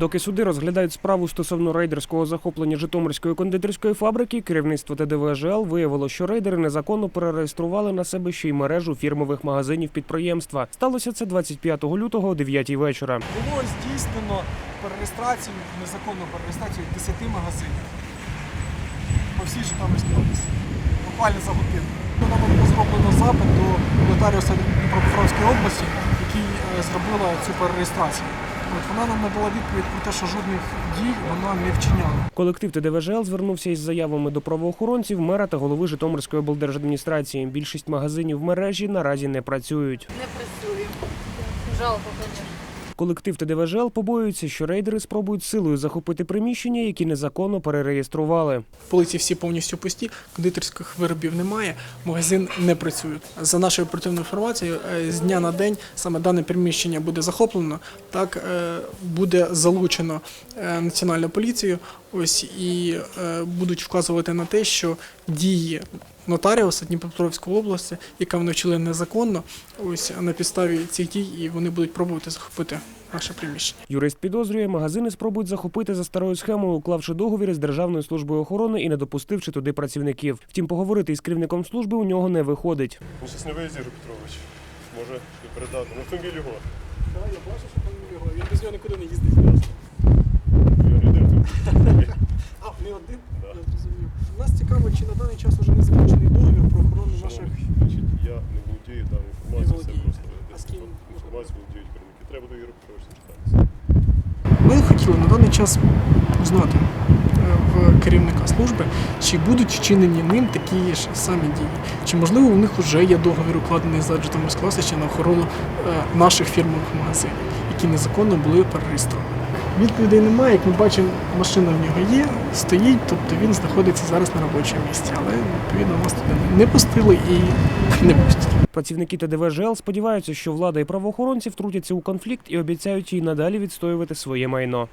Доки суди розглядають справу стосовно рейдерського захоплення Житомирської кондитерської фабрики, керівництво ТДВ ЖЛ виявило, що рейдери незаконно перереєстрували на себе ще й мережу фірмових магазинів підприємства. Сталося це 25 лютого о 9 вечора. Було здійснено перереєстрацію, незаконну перереєстрацію 10 магазинів по всій Житомирській області. Буквально за годину. Нам було зроблено запит до нотаріуса Дніпропетровської області, який е, зробила цю перереєстрацію. От вона нам надала відповідь про те, що жодних дій вона не вчиняла. Колектив ТДВЖЛ звернувся із заявами до правоохоронців, мера та голови Житомирської облдержадміністрації. Більшість магазинів в мережі наразі не працюють. Не працює Жалко, звісно. Колектив ТДВЖЛ побоюється, що рейдери спробують силою захопити приміщення, які незаконно перереєстрували. Полиці всі повністю пусті, кондитерських виробів немає, магазин не працює. За нашою оперативною інформацією, е, з дня на день саме дане приміщення буде захоплено, так е, буде залучено е, національну поліцію. Ось і е, будуть вказувати на те, що дії нотаріуса Дніпропетровської області, яка вони вчили незаконно, ось на підставі цих дій, і вони будуть пробувати захопити наше приміщення. Юрист підозрює, магазини спробують захопити за старою схемою, уклавши договір з Державною службою охорони і не допустивши туди працівників. Втім, поговорити із керівником служби у нього не виходить. Щось не виїзді, Петрович. Може передати. Ну, автомобіль його. Я бачу, що його. Він без нього нікуди не їздить. Я не дивлюся. Один? Я зрозумів. Нас цікаво, чи на даний час вже не заключений договір про охорону наших. Значить, я не володію там інформацією, це володієте. просто А з ким інформацію володіють керівники. Треба до Юрія Петровича звертатися. Ми хотіли на даний час узнати е, в керівника служби, чи будуть вчинені ним такі ж самі дії. Чи можливо у них вже є договір укладений за Житомирською областю на охорону е, наших фірмових магазинів, які незаконно були перереєстровані. Відповідей немає, як ми бачимо, машина в нього є, стоїть, тобто він знаходиться зараз на робочому місці, але відповідно нас туди не пустили і не пустять. Працівники ТДВ ЖЛ сподіваються, що влада і правоохоронці втрутяться у конфлікт і обіцяють їй надалі відстоювати своє майно.